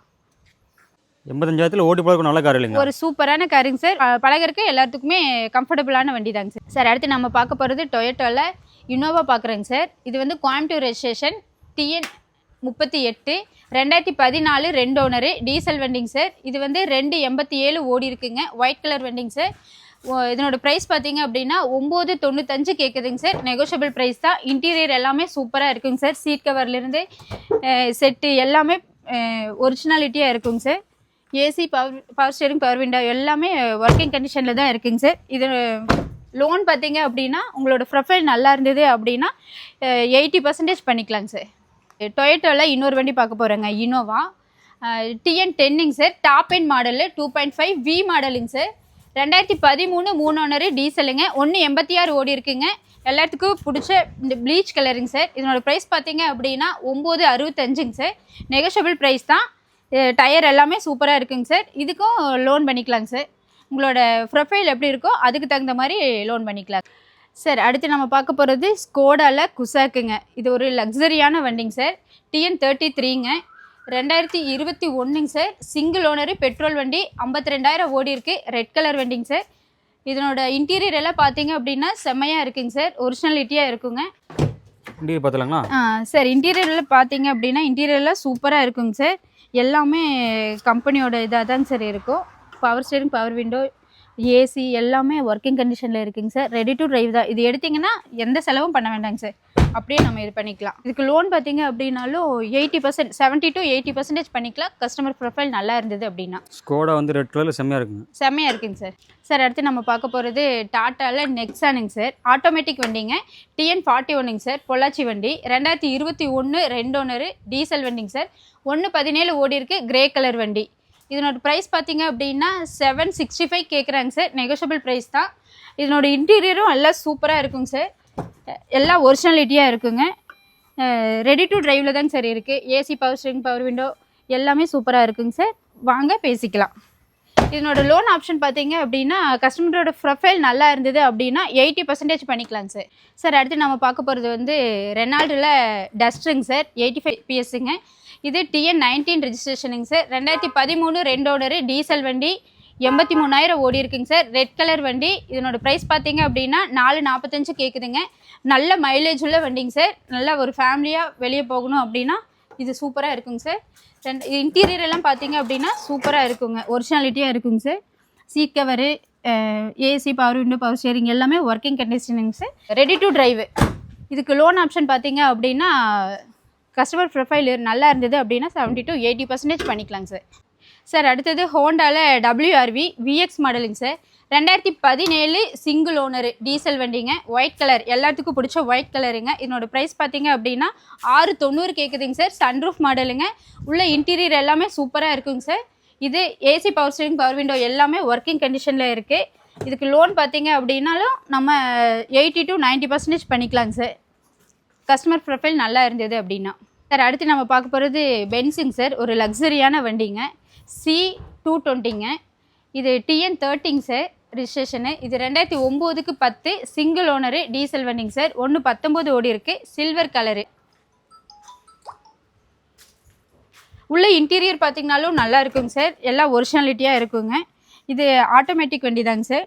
A: எண்பத்தஞ்சாயிரத்தில் ஓட்டி போகிறதுக்கு நல்ல கார் இல்லைங்க.
C: ஒரு சூப்பரான காருங்க சார் பழகறக்கு எல்லாத்துக்குமே கம்ஃபர்டபுளான வண்டி தாங்க சார் சார் அடுத்து நம்ம பார்க்க போகிறது டொயோட்டோவில் இனோவா பார்க்குறேங்க சார் இது வந்து கோயம்புத்தூர் ரெஜிஸ்ட்ரேஷன் டிஎன் முப்பத்தி எட்டு ரெண்டாயிரத்தி பதினாலு ரெண்டு ஓனரு டீசல் வெண்டிங் சார் இது வந்து ரெண்டு எண்பத்தி ஏழு ஓடி இருக்குங்க. ஒயிட் கலர் வெண்டிங் சார் ஓ- இதனோட ப்ரைஸ் பார்த்தீங்க அப்படின்னா ஒம்பது தொண்ணூத்தஞ்சு கேட்குதுங்க சார் நெகோஷியபிள் ப்ரைஸ் தான். இன்டீரியர் எல்லாமே சூப்பராக இருக்குங்க சார் சீட் கவர்லேருந்து செட்டு எல்லாமே ஒரிஜினாலிட்டியாக இருக்குங்க sir AC power power steering power window எல்லாமே ஒர்க்கிங் கண்டிஷனில் தான் இருக்குங்க சார் இது லோன் பார்த்தீங்க அப்படின்னா உங்களோட ப்ரொஃபைல் நல்லா இருந்தது அப்படின்னா எயிட்டி பர்சன்டேஜ் பண்ணிக்கலாங்க சார் டொயேட்டோவில் இன்னொரு வண்டி பார்க்க போகிறேங்க Innova TN டென்னிங் sir. Top end model two point five V மாடலுங்க சார். ரெண்டாயிரத்தி பதிமூணு மூணு ஓனரு டீசலுங்க ஒன்று எண்பத்தி ஆறு ஓடி இருக்குங்க. எல்லாத்துக்கும் பிடிச்ச இந்த ப்ளீச் கலருங்க சார். இதனோட ப்ரைஸ் பார்த்தீங்க அப்படின்னா ஒம்பது அறுபத்தஞ்சுங்க சார். நெகஷபிள் ப்ரைஸ் தான். டயர் எல்லாமே சூப்பராக இருக்குங்க சார். இதுக்கும் லோன் பண்ணிக்கலாங்க சார். உங்களோட ப்ரொஃபைல் எப்படி இருக்கோ அதுக்கு தகுந்த மாதிரி லோன் பண்ணிக்கலாம். சார் அடுத்து நம்ம பார்க்க போகிறது ஸ்கோடாவில் குசாக்குங்க. இது ஒரு லக்ஸரியான வண்டிங்க சார் டிஎன் தேர்ட்டி த்ரீங்க ரெண்டாயிரத்தி இருபத்தி ஒன்றுங்க சார் சிங்கிள் ஓனரு பெட்ரோல் வண்டி ஐம்பத்தி ரெண்டாயிரம் ஓடி இருக்கு. ரெட் கலர் வண்டிங்க சார் இதனோட இன்டீரியர் எல்லாம் பார்த்தீங்க அப்படின்னா செம்மையாக இருக்குங்க சார் ஒரிஜினாலிட்டியாக இருக்குங்க.
A: இண்டியில் பார்த்துலாங்களா?
C: ஆ சார் இன்டீரியரில் பார்த்தீங்க அப்படின்னா இன்டீரியர்லாம் சூப்பராக இருக்குங்க சார் எல்லாமே கம்பெனியோட இதாக தாங்க சார் இருக்கும். Power steering power window AC எல்லாமே ஒர்க்கிங் கண்டிஷனில் இருக்குங்க சார் ரெடி டு டிரைவ் தான். இது எடுத்தீங்கன்னா எந்த செலவும் பண்ண வேண்டாங்க சார் அப்படியே நம்ம இது பண்ணிக்கலாம். இதுக்கு லோன் பார்த்தீங்க அப்படின்னாலும் eighty percent seventy to eighty percentage பண்ணிக்கலாம். கஸ்டமர் ப்ரொஃபைல் நல்லா இருந்தது அப்படின்னா.
A: ஸ்கோடா வந்து ரெட் கலரில் செம்மையாக இருக்குங்க.
C: செம்மையாக இருக்குங்க சார் சார் அடுத்து நம்ம பார்க்க போகிறது டாட்டாவில் நெக்ஸானுங்க சார் ஆட்டோமேட்டிக் வண்டிங்க. டிஎன் ஃபார்ட்டி ஒன்றுங்க சார் பொள்ளாச்சி வண்டி. ரெண்டாயிரத்தி இருபத்தி ஒன்று ரெண்டு ஓனரு டீசல் வண்டிங்க சார் ஒன்று பதினேழு ஓடி இருக்கு கிரே கலர் வண்டி. இதனோட ப்ரைஸ் பார்த்தீங்க அப்படின்னா செவன் சிக்ஸ்டி ஃபைவ் கேட்குறாங்க சார் நெகோஷியபிள் ப்ரைஸ் தான். இதனோட இன்டீரியரும் எல்லாம் சூப்பராக இருக்குங்க சார் எல்லாம் ஒரிஜினாலிட்டியாக இருக்குங்க. ரெடி டு ட்ரைவில் தாங்க சார் இருக்குது AC power steering power window எல்லாமே சூப்பராக இருக்குங்க சார் வாங்க பேசிக்கலாம். இதனோட லோன் ஆப்ஷன் பார்த்தீங்க அப்படின்னா கஸ்டமரோட ப்ரொஃபைல் நல்லா இருந்தது அப்படின்னா எயிட்டி பர்சன்டேஜ் பண்ணிக்கலாங்க சார் சார் அடுத்து நம்ம பார்க்க போகிறது வந்து ரெனால்டில் டஸ்ட்டுங்க சார் எயிட்டி ஃபைவ் பிஎஸ்ஸுங்க இது டிஎன் நைன்டீன் ரெஜிஸ்ட்ரேஷனுங்க சார் ரெண்டாயிரத்தி பதிமூணு ரெண்டு ஓனரு டீசல் வண்டி எண்பத்தி மூணாயிரம் ஓடி இருக்குங்க சார் ரெட் கலர் வண்டி இதனோட ப்ரைஸ் பார்த்தீங்க அப்படின்னா நாலு நாற்பத்தஞ்சு கேட்குதுங்க நல்ல மைலேஜ் உள்ள வண்டிங்க சார் நல்லா ஒரு ஃபேமிலியாக வெளியே போகணும் அப்படின்னா இது சூப்பராக இருக்குங்க சார். ரெண்டு இன்டீரியர் எல்லாம் பார்த்தீங்க அப்படின்னா சூப்பராக இருக்குங்க. ஒரிஜினாலிட்டியாக இருக்குங்க sir. Seat cover AC power window power steering எல்லாமே ஒர்க்கிங் கண்டிஷனுங்க சார். ரெடி டு டிரைவு இதுக்கு லோன் ஆப்ஷன் பார்த்தீங்க அப்படின்னா கஸ்டமர் ப்ரொஃபைல் நல்லா இருந்தது அப்படின்னா செவன்ட்டி டு எயிட்டி பர்சன்டேஜ் பண்ணிக்கலாங்க சார். சார் அடுத்தது ஹோண்டாவில் டபிள்யூஆர்வி விஎக்ஸ் மாடலுங்க சார். ரெண்டாயிரத்தி பதினேழு சிங்கிள் ஓனரு டீசல் வண்டிங்க. ஒயிட் கலர் எல்லாத்துக்கும் பிடிச்ச ஒயிட் கலருங்க இதனோட ப்ரைஸ் பார்த்தீங்க அப்படின்னா ஆறு தொண்ணூறு கேட்குதுங்க சார் சன்ரூஃப் மாடலுங்க உள்ள இன்டீரியர் எல்லாமே சூப்பராக இருக்குங்க சார் இது AC power steering power window எல்லாமே ஒர்க்கிங் கண்டிஷனில் இருக்குது இதுக்கு லோன் பார்த்தீங்க அப்படின்னாலும் நம்ம எயிட்டி டு 90% பர்சன்டேஜ் பண்ணிக்கலாங்க சார் கஸ்டமர் ப்ரொஃபைல் நல்லா இருந்தது அப்படின்னா. சார் அடுத்து நம்ம பார்க்க போகிறது பென்ஸுங்க சார் ஒரு லக்ஸரியான வண்டிங்க. சி டூ டுவெண்ட்டிங்க இது டிஎன் தேர்ட்டிங் சார் ரிஜிஸ்ட்ரேஷனு இது ரெண்டாயிரத்தி ஒம்போதுக்கு பத்து சிங்கிள் ஓனரு டீசல் வண்டிங்க சார் ஒன்று பத்தொம்போது ஓடி இருக்குது சில்வர் கலரு உள்ள இன்டீரியர் பார்த்தீங்கனாலும் நல்லா இருக்குங்க சார் எல்லாம் ஒரிஜினாலிட்டியாக இருக்குங்க. இது ஆட்டோமேட்டிக் வண்டி தாங்க சார்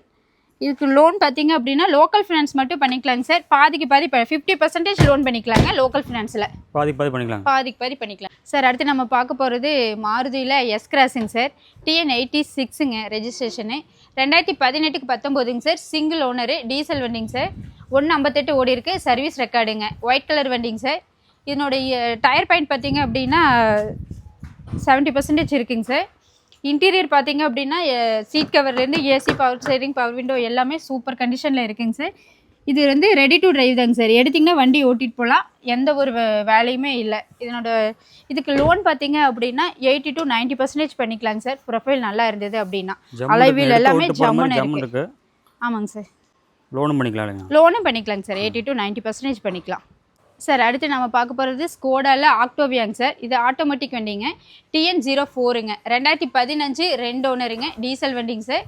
C: இதுக்கு லோன் பார்த்தீங்க அப்படின்னா லோக்கல் ஃபினான்ஸ் மட்டும் பண்ணிக்கலாங்க சார் பாதிக்கு பாதி ஃபிஃப்டி பர்சன்டேஜ் லோன் பண்ணிக்கலாங்க லோக்கல் ஃபினான்ஸில்
A: பாதி பாதி பண்ணிக்கலாம்.
C: பாதிக்கு பாதி பண்ணிக்கலாம். சார் அடுத்து நம்ம பார்க்க போகிறது மாருதியில் எஸ் கிராஸுங்க சார் டிஎன் எயிட்டி சிக்ஸுங்க ரெஜிஸ்ட்ரேஷனு ரெண்டாயிரத்தி பதினெட்டுக்கு பத்தொம்போதுங்க சார். சிங்கிள் ஓனரு டீசல் வண்டிங்க சார். ஒன்று ஐம்பத்தெட்டு ஓடி இருக்கு சர்வீஸ் ரெக்கார்டுங்க ஒயிட் கலர் வண்டிங்க சார். இதனுடைய டயர் பாயிண்ட் பார்த்தீங்க அப்படின்னா செவன்ட்டி பர்சன்டேஜ் இருக்குங்க சார். இன்டீரியர் பார்த்தீங்க அப்படின்னா seat கவர்லேருந்து AC power steering power window எல்லாமே சூப்பர் கண்டிஷனில் இருக்குங்க சார். இது வந்து ரெடி டு டிரைவ் தாங்க சார் எடுத்திங்கன்னா வண்டி ஓட்டிட்டு போகலாம் எந்த ஒரு வேலையுமே இல்லை. இதனோட இதுக்கு லோன் பார்த்தீங்க அப்படின்னா எயிட்டி டு 90% பர்சன்டேஜ் பண்ணிக்கலாங்க சார் ப்ரொஃபைல் நல்லா இருந்தது அப்படின்னா. அலைவீல் எல்லாமே ஜம்முன்னு
A: ஜம்மன்
C: இருக்கு.
A: இருக்கு.
C: ஆமாங்க சார்
A: லோனும் பண்ணிக்கலாம்
C: லோனும் பண்ணிக்கலாங்க சார் எயிட்டி டு 90% பர்சன்டேஜ் பண்ணிக்கலாம். சார் அடுத்து நம்ம பார்க்க போகிறது ஸ்கோடாவில் ஆக்டோவியாங்க சார் இது ஆட்டோமேட்டிக் வண்டிங்க. டிஎன் ஜீரோ ஃபோருங்க ரெண்டாயிரத்தி பதினஞ்சு ரெண்டு ஓனருங்க டீசல் வண்டிங்க சார்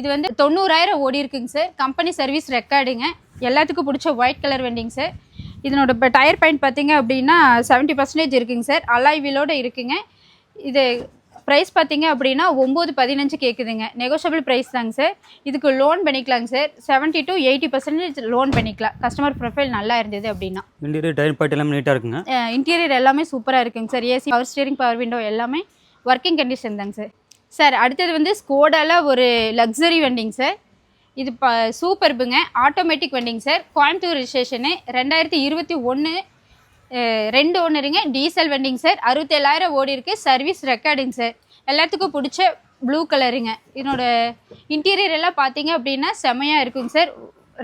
C: இது வந்து தொண்ணூறாயிரம் ஓடி இருக்குங்க சார் கம்பெனி சர்வீஸ் ரெக்கார்டுங்க எல்லாத்துக்கும் பிடிச்ச ஒயிட் கலர் வண்டிங்க சார் இதனோட இப்போ டயர் பாயிண்ட் பார்த்தீங்க அப்படின்னா செவன்ட்டி பர்சன்டேஜ் இருக்குங்க சார் அலாய் வீலோட இருக்குங்க. இது ப்ரைஸ் பார்த்தீங்க அப்படின்னா ஒம்பது பதினஞ்சு கேட்குதுங்க நெகோஷியபிள் ப்ரைஸ் தாங்க சார் இதுக்கு லோன் பண்ணிக்கலாங்க sir seventy to eighty percentage loan பண்ணிக்கலாம். கஸ்டமர் ப்ரொஃபைல் நல்லா இருந்தது அப்படின்னா.
A: இன்டீரியர் டயர் பாயிண்ட் எல்லாமே நீட்டாக இருக்குங்க?
C: இன்டீரியர் எல்லாமே சூப்பராக இருக்குங்க sir AC power steering power window எல்லாமே ஒர்க்கிங் கண்டிஷன் தாங்க சார் சார் அடுத்தது வந்து ஸ்கோடால ஒரு லக்ஸரி வண்டிங்க சார் இது ப சூப்பர்புங்க ஆட்டோமேட்டிக் வண்டிங்க சார் கோயம்புத்தூர் ரிஜிஸ்ட்ரேஷனு ரெண்டாயிரத்தி இருபத்தி ஒன்று ரெண்டு ஓனருங்க டீசல் வண்டிங்க சார் அறுபத்தேழாயிரம் ஓடி இருக்கு சர்வீஸ் ரெக்கார்டுங்க சார் எல்லாத்துக்கும் பிடிச்ச ப்ளூ கலருங்க இதனோட இன்டீரியர் எல்லாம் பார்த்தீங்க அப்படின்னா செமையாக இருக்குங்க சார்